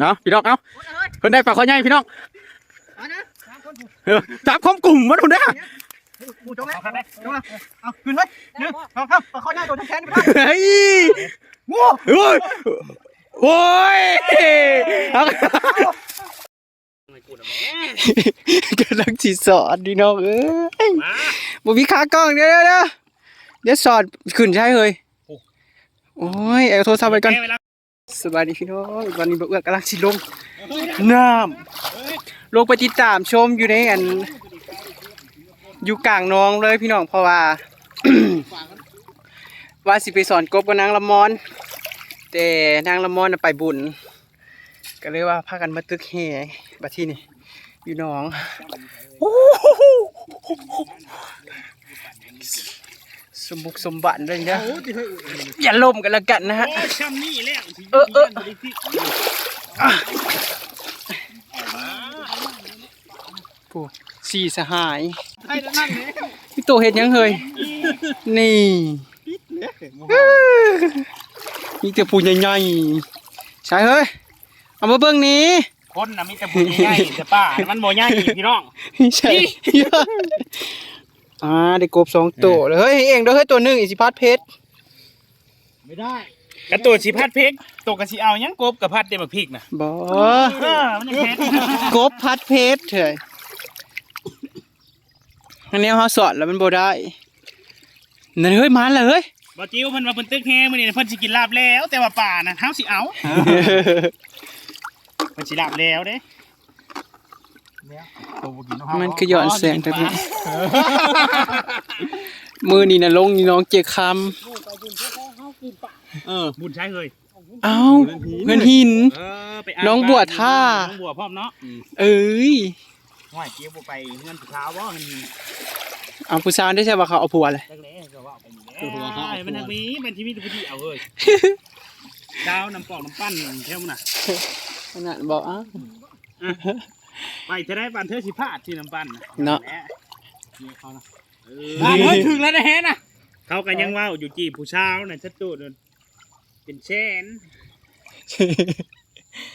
เนาะพี่น้องเอาเพิ่นได้ปลาข้อใหญ่พี่น้องมานะสามคนถูกเออจับคมกลุ่มมาดูนะถูกตรงไหนตรงไหนเอาขึ้นเลยหนึ่งสองสามปลาข้อใหญ่ตัวทั้งแขนไปได้เฮ้ยงูโอ้ยโอ้ยเอากำลังสิสอนพี่น้องเอ้ยบ่มีขากล้องเดี๋ยวเดี๋ยวเดี๋ยวเดี๋ยวสอดขึ้นใช่เฮ้ยโอ้ยเอาโทรศัพท์ไปก่อน สวัสดีพี่น้องวันนี้บ่เอื้อกำลังสิลงน้ำลงไปติดตามชมอยู่ในอัน อยู่กลางน้องเลยพี่น้องเพราะว่า ว่าสิไปสอนกบกับนางละมอน แต่นางละมอนน่ะไปบุญ ก็เลยว่าพากันมาตึกแห่บัดที่นี่อยู่น้องโอ้โห สมบุกสมบัติเลยนะอย่าล่มกันละกันนะฮะโอ้ยช้ำนี่แล้วเออเออผู้สี่สหายไอ้นั่นเนี่ยพี่โตเห็ดหยังเฮยนี่นี่แต่ปูใหญ่ๆใช่เฮ้ยเอามาเบิ่งนี้คนน่ะมีแต่บุญใหญ่แต่ป้าน่ะมันบ่ใหญ่พี่น้องใช่ อ่าได้กบสองตัวเลยเฮ้ยเองเด้อเฮ้ยตัวหนึ่งอิสิพัดเพชรไม่ได้กระตัวสิพัดเพกตัวกระสิเอาหยังกบกับพัดเดบักพริกน่ะบอเออมันยังเพชรกบพัดเพชรเถอะอันนี้เขาสอนแล้วมันบ่ได้นั่นเฮ้ยมันเลยเฮ้ยบ่จิ้วเพิ่นว่าเพิ่นตึกแฮมื้อนี้เพิ่นสิกินลาบแล้ว แต่ว่าป่าน่ะเฮาสิเอาเพิ่นสิลาบแล้วเด้ มันคือหย่อนแสงแต่นี้มือนี่นะลงนี่น้องเจคเออบุญใช้เลยำเอ้าเงินหินเออไปน้องบัวท่าน้องบัวพร้อมเนาะอืมเอ้ยห้อยจิ้วบ่ไปเงินผู้เช้าบ่เงินเอาผู้สาวได้ใช่ป่ะเขาเอาผัวเลยจักแลก็ว่าไปนี่แหละไอ้มันทางนี้มันชีวิตผู้ที่เอาเฮ้ยดาวน้ำปอกน้ำปั้นแค่มันน่ะขนาดบอกอ้าว ไปจะได้ปันเธอสิพลาดที่น้ำปั้นเนาะ แหลเนี่ยเขานะเอบ้านอเฮ้ยถึงแล้วนะแฮน่ะเขากันยังว่าอยู่จีบผู้เช้าน่ะชัดโจดนเป็นแช่น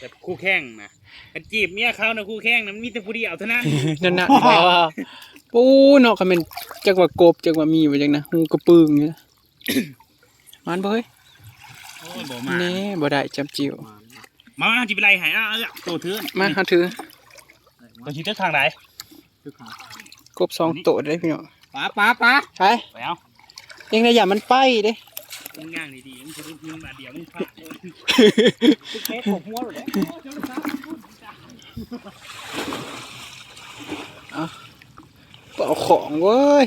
แบบคู่แข่งนะกันจีบเมียเขานะคู่แข่งนะมันมีแต่ผู้เดียวเท่านั้นนั่นน่ะบอกว่าปูเนาะเขาเป็นจักว่ากบจักว่ามีไปจังนะหูกระปึงนี่นะมันบ่เฮ้ยโอ้ยบ่มาแน่บ่ได้จำจิ๋วมาจิบไรหายอะเออโตเถื่อนมาเขาถือ ตัวชี้เจ้าทางไหนกบสองโตได้พี่น้องป้าป้าป้าใช่ไปเอายังไงอย่ามันไปเด้มึงย่างดีๆมึงจะรีบยิงมาเดี๋ยวมึงพลาดเลยเคสผมหัวเลยเป่าของเว้ย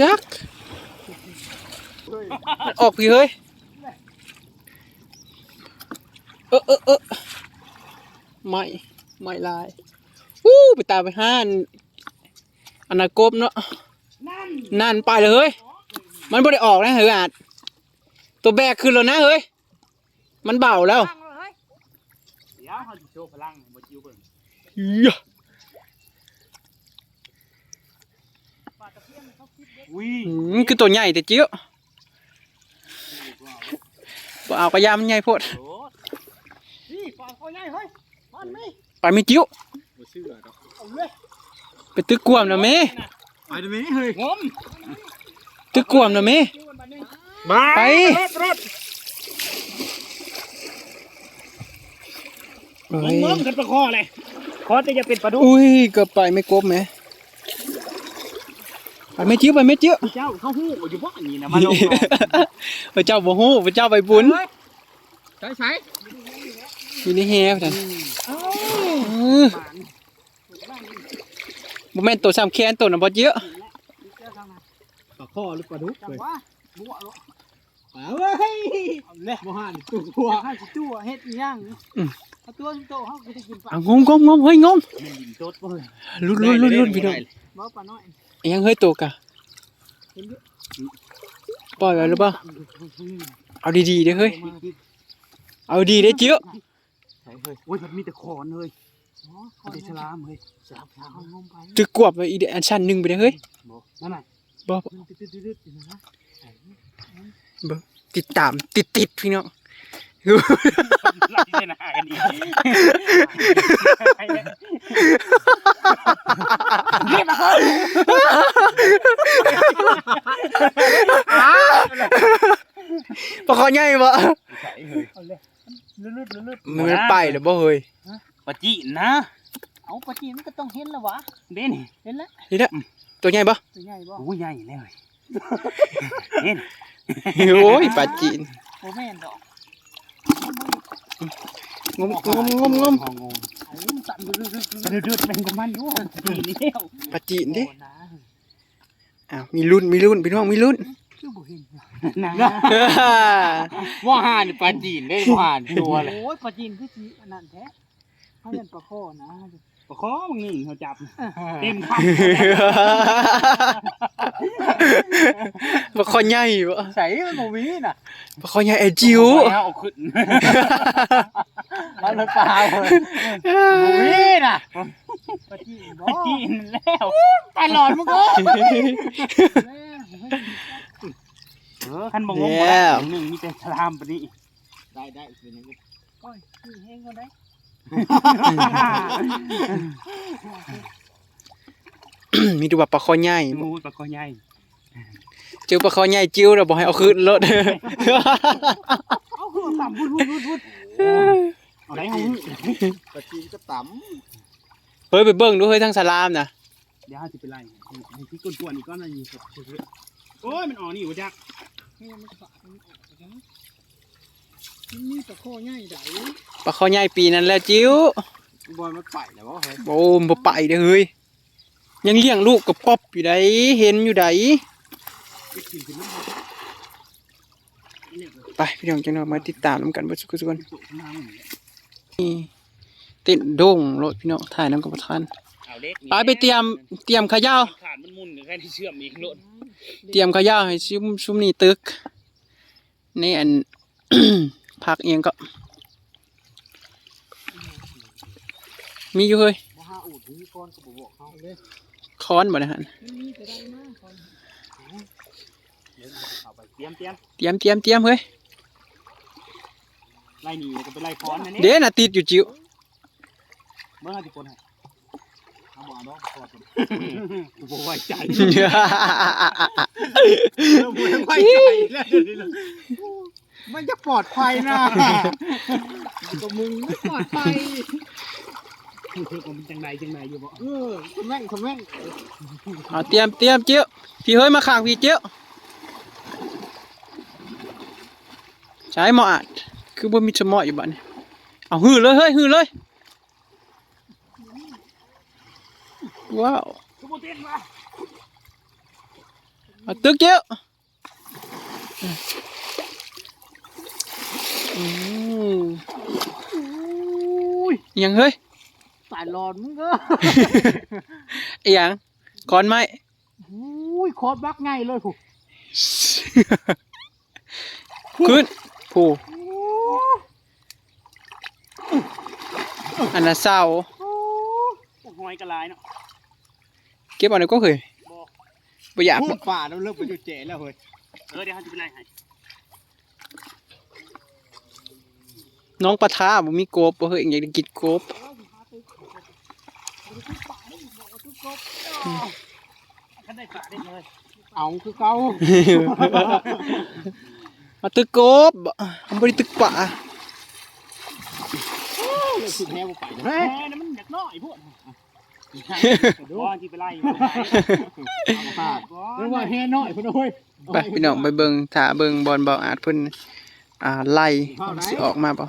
จักมันออกพี่เฮ้ยเออเออเออไม่ ไม่ลายวู้ไปตามไปห้านอนนากบเนาะนั่นไปเลยเฮ้ยมันบ่ได้ออกนะเฮ้ยอาจตัวแบกขึ้นแล้วนะเฮ้ยมันเบาแล้วเดี๋ยวเขาจะโชว์พลังมาจิ้วเบิ่งเหี้ยอุ้ยอืมคือตัวใหญ่แต่เจี๊ยวบ่เอากระยามันใหญ่โพดโอ้นี่ป้าข้อใหญ่เฮ้ยมันไม่ ไปไม่จิ้วบ่เชื่อดอกเอาเลยไปตึกกวมนะเมไปดูนี่เฮ้ยงมตึกกวมนะเมมาไปรถรถเอ้งยมงมกันประคอเลยคอจะจะเป็นปลาดุกอุ้ยเกือบไปไม่กบไหมไปไม่จิ้วไปไม่จิ้วเจ้าเข้าหู้อยู่บ้านนี่นะมาลงพระเจ้าบ่ฮู้พระเจ้าใบบุญใช้ใช้อยู่ในแฮวท่านเออ บ่แม่นตัวซ้ำแค้นตัวน่ะบ่เยอะปลาข้อหรือปลาดุกจังเว้ยว่าบัวรถเอาเว้ยเอาเลยบ่หันตัวให้สิตัวเฮ็ดอีหยังถ้าตัวสิโตเฮาก็จะกินปลาอะงมงมงมเฮ้ยงมมันยิงโต๊ดบ่เลยลุ้นลุ้นลุ้นลุ้นพี่น้องบ่ปลาน้อยอิหยังเฮ้ยตัวกะปล่อยไว้หรือเปล่าเอาดีๆเด้อเฮ้ยเอาดีเด้อเจี๊ยใช่ เฮ้ยโอ้ยมันมีแต่คอนเลยอ๋อข้อไม่ใหได้ญ่ฉลามเฮ้ยสามสามเอางมไปตึกกวบไปอีเดอันชั้นหนึ่งไปเด้อเฮ้ยบ่นั่นน่ะบ่มันตึ๊ดๆๆๆอยู่นะติดตามติดติดพี่น้องไล่เส้นหากันกันอีกนี่มาครับปลาคอใหญ่บ่ ใส่เฮ้ยเอาเลยลุดๆลุดมันไปหรือบ่เฮ้ยปะจีนะๆเอาปลาจีนมันก็ต้องเห็นแล้ววะเด่นเห็นแล้วนี่เด้อตัวใหญ่บ่ตัวใหญ่บ่โอ้ยใหญ่เลยเด่นโอ้ยปลาจีนโอ้แม่นดอกงมงมงมงมงงเอามันสั่นดึกดืดๆเป็นกับมันอยู่ปีนี้แล้วปลาจีนๆดิโอ้นะอ้าวมีรุ่นมีรุ่นพี่น้องมีรุ่นคือบ่เห็ นว่ะนะว่าหานปลาจีนได้ว่าหานตัวเลยโอ้ยปลาจีนคือสิอันนั้นแท้เขาเล่นปลาข้อนะปลาคอมึงนี่เขาจับเต็มคันปลาคอใหญ่บ่ใส่มันบ่มีน่ะปลาคอใหญ่ไอ้จิ๋วเอาขึ้นเอาเลยเปล่าบ่มีน่ะปลาจีนบ่ปลาจีนแล้วตลอดมึงก็ ท่านบอกว่าบ่ได้หนึ่งมีแต่สลามปะนี้ได้ได้เป็นยังไงโอ้ยนี่เฮงก็ได้มีดูว่าปลาคอใหญ่งูปลาคอใหญ่เจอปลาคอใหญ่จิ๋วแล้วบ่ให้เอาขึ้นรถเอาคือต่ำวุดวุดวุดวุดเอาได้เอาปลาจีนก็ต่เฮ้ยไปเบิ่งดูเฮ้ยทางสลามน่ะเดี๋ยวจะไปไล่ให้ที่ก้นๆอีกก้อนนึงอยู่โอ้ยมันอ่อนนี่อยู่จักำนี่มันฝาดมันออกไปนะมันมีปลาข้อใหญ่ใหญ่ปลาคอใหญ่ปีนั้นแล้วจิ๋วบอลมันไปแล้ววะเฮ้ยโอ้มบ่ไปเด้อเฮ้ยยังเลี้ยงลูกกับป๊อบอยู่ไดเห็นอยู่ไดไปพี่น้องจังเนาะมาติดตามนํกันบ่สุขสุกันนี่เต้นโด่งรถพี่น้องถ่ายนํกับประธานเอาเล็กไปไปเตรียมเตรียมขยาว ขาดมันมุนแค่ที่เชื่อมอีกโลด เตรียมขยาวให้ซุมซุมนี่ตึกในอันพักเองก็ มีอยู่เฮ้ยมาหาอูดที่ก้อนก็บอกเขาเลยค้อนบ่นะฮะมันมีแต่ได้มากก้อนเอาไปเตรียมเตรียมเตรียมเตรียมเตรียมเฮ้ยไล่หนีแล้วก็ไปไล่ค้อนนั่นนี่เด้น่ะติดอยู่จิ๋วเมื่อห้าสิบคนให้ เอาบ่เอาดอกขอดกูบ่ไว้ใจบ่ไว้ใจแล้วมันจะปลอดภัยนะตัวมึงไม่ปลอดภัยคือผมจังไหนจังไหนอยู่บ่เออทำแม่งทำแม่งเอาเตรียมเตรียมจิ๋วพี่เฮ้ยมาข้างพี่จิ๋วใช้หมออัดคือบ่มีสมออยู่บัดนี้เอาหื้อเลยเฮ้ยหื้อเลย ว้าวกูบ่เต้นว่ะเอาตึกจิ๋วอืมยังเฮ้ยสายหลอนมึงก็ไอ้หยังก้อนไม้อุ้ยโคตรบักไงเลยผูขึ้นผู้อันน่ะเศร้าหอยกระลายเนาะเก็บเอาหน่อยก็เคยบ่บ่อยากพูบ่ดป่าแล้วเลิกไปจุดเจ๋แล้วเฮ้ยเออเดี๋ยวเขาจะไปไล่ให้น้องปลาท้าบ่มีกบบ่เฮ้ยอยากได้กินกบท่านได้ปลาได้เลยเอาคือเก่ามาตึกกบบ่มันบ่ได้ตึกป่าเลยสุดแนวไปแม่นั่นมันอยากน้อยพวก บ่ที่ไปไล่อยู่ป่าเรียกว่าแห่น้อยพุ่นเฮ้ยไปพี่น้องไปเบิ่งถ้าเบิ่งบอลเบาอาจเพิ่นอ่าไล่สิออกมาบ่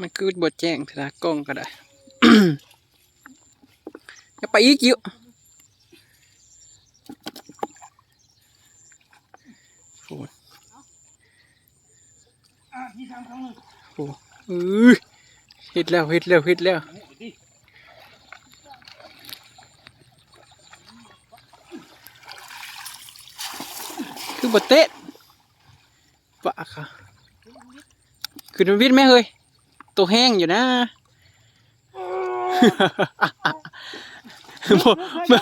มันคือบ่แจ้งถ้ากล้องก็ได้อย่าไปอีกอยู่โอ้ยที่ทำครั้งนึงโอ้เอ้ยเฮ็ดแล้วเฮ็ดแล้วเฮ็ดแล้ว คือบ่เตะปะค่ะคือมันวิทย์ไหมเฮ้ยตัวแห้งอยู่นะบ่บ่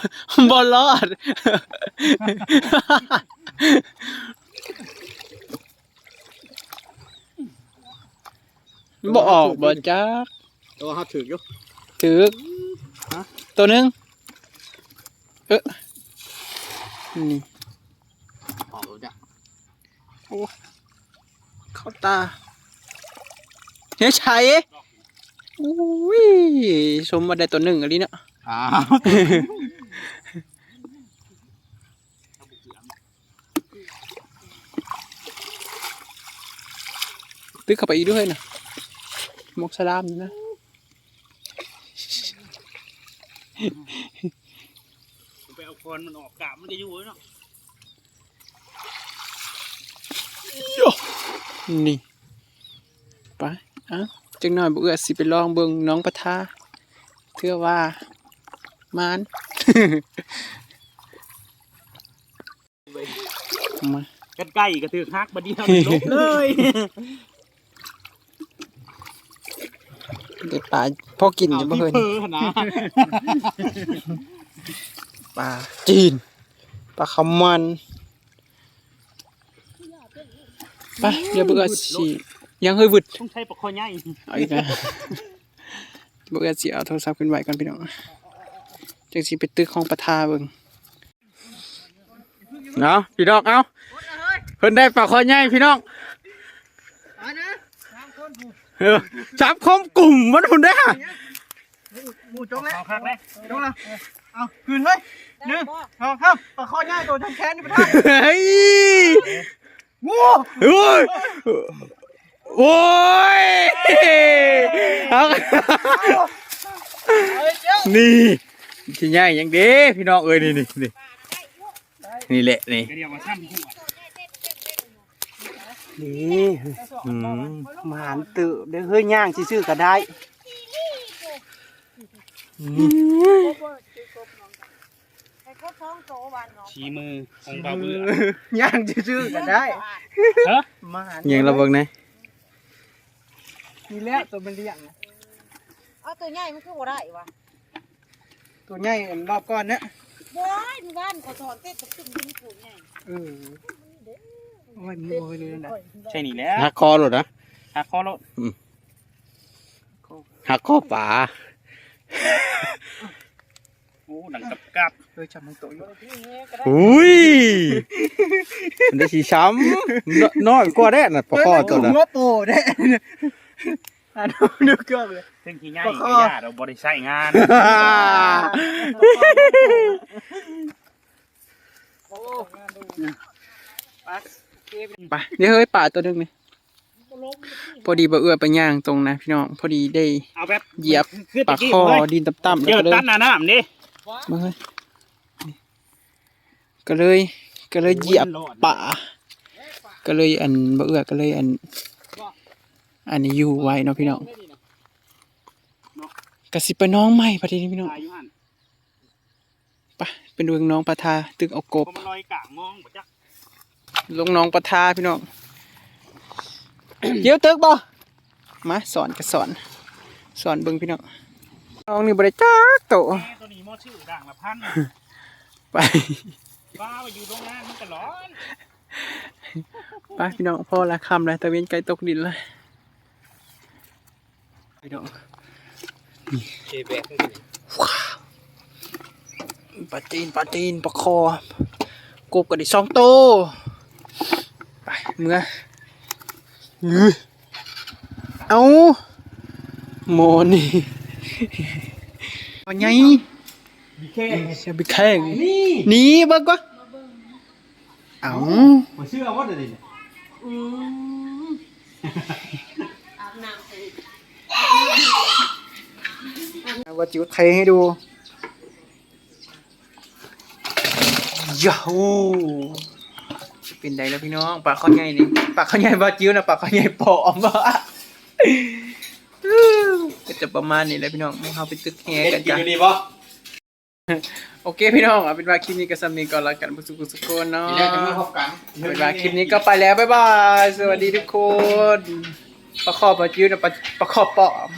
บ่รอดบ่ออกบ่จักตัวเขาถืออยู่ถือตัวหนึงเออนี่ ออกแล้วจ้ะเข้าตาเฮ้ยชัยอุ้ยสมมาได้ตัวหนึ่งอันนี้เนาะอ้าวตึกเข้าไปอีกด้วยนะมกสลามนี่นะไปเอาคอนมันออกกาบมันจะอยู่เนาะ นี่ไปเอ้าจังหน่อยบ่เอื้อสิไปลองเบิ่งน้องปะทาเทื่อว่ามานมากันใกล้กระถือฮักบัดเดียวลบเลยได้ปลาพอกินจะบ่เคยเพ้อนะปลาจีนปลาขาวมัน ไปเดี๋ยวเบื่อสิยังเฮ้ยวึดต้องใช้ปลาคอใหญ่เอาอีกนะเบื่อสิเอาโทรศัพท์ขึ้นไว้ก่อนพี่น้องจังสิไปตึกของประทาเบิ่งเนาะพี่น้องเอาเพิ่นได้ปลาคอใหญ่พี่น้องอันนะสามคนผู้เออจับคมกลุ่มมันหุ่นได้อหมูจงแล้วเอาคักเลยจงแล้วเอาคืนเฮ้ยหนึ่งสองสามปลาคอง่ายตัวทั้งแขนนี่ไปทางเฮ้ยงู โอ้ยโอ้ยเอาเฮ้ยนี่ที่ใหญ่ยังเด้พี่น้องเอ้ยนี่นี่นี่นี่แหละนี่กระเดียวมาหันี่มานตื่นเดี๋ยวเฮ้ยย่างซื่อๆก็ได้ ชี้มือของบาเบือย่างซื่อๆก็ได้เฮ้อมานยังเระเบิงนะนี่แหละตัวมันเลี้ยงนะเอาตัวใหญ่มันคือบ่ได้วะตัวใหญ่อันรอบก้อนเนี้ยบ่ได้มีบ้านขาถอนเต้นกับตึ้งมันผูกใหญ่เออโอ้ยมือเลยนะใช่นี่แหล้วหักคอหลดนะหักคอรถหักคอป่าโอ้หนังกับกับ เออจับมันโตอยู่อุ้ยมันได้สีช้ำน้อยกว่าได้น่ะปลาคอตัวน่ะน่ะหัวโปเด้อะดูดูเกือบเลยซึ่งที่ง่ายปลาคก็อยาเราบริใช้งานไปเดี๋ยวเฮ้ยป่าตัวหนึงนี่พอดีบ่เอื้อไปย่างตรงนะพี่น้องพอดีได้เอาแบบเหยียบคือปตะลากี้คอเลยดินต่ำๆเดี๋แล้ยววก็เลยตันหน้าน้ำดิมาเลย ก็เลย ก็เลยเหยียบป่าก็เลยอันบ่เอื้อก็เลยอัน อันนี้อยู่ไว้เนาะพี่น้องกสิไปน้องใหม่พอดีนี้พี่น้องตายอยู่หันไปเป็นดูน้องปะทาตึกเอากบเพราะมันลอยกลางมองบ่จักลงน้องปะทาพี่น้องเดี๋ยวตึกบ่มาสอนก็สอน สอนเบิ่งพี่น้องน้องนี่บ่ได้จักโตแม่ตัวนี้มอชื่อด่างละพันไป บ้าไปอยู่ตรงนั้นมันก็ร้อนไปพี่น้องพ่อละคำแล้วตะเวนไกลตกดินเลยพี่น้องเจแบกปลาจีนปลาจีนปลาคอกบก็ได้สองโตวไปเมื่ออื้อเอาโมนี่ว่าไงแค่จะไปแข่งหนีเบิกวะเอาผมเชื่อว่าเดี๋ยวนี้อาบน้ำสิว่าจิ๋วเทให้ดูยาฮูเป็นไดแล้วพี่น้องปากข้อใหญ่นี่ปากข้อใหญ่บาจิ๋วนะปากข้อใหญ่ปลอมบ่ะก็จะประมาณนี้แหละพี่น้องมึงเอาไปตึกแฮกันจ้ะดีป่ะ โอเคพี่น้องเอาเป็นว่าคลิปนี้ก็สำเนียงก่อนละกันบุสุกุสุกคนเนาะทีแรกจะมาพบกันเอาเป็นว่าคลิปนี้ก็ไปแล้วบ๊ายบายสวัสดีทุกคน ประคอบปะจิ้วนะประประคอบปอม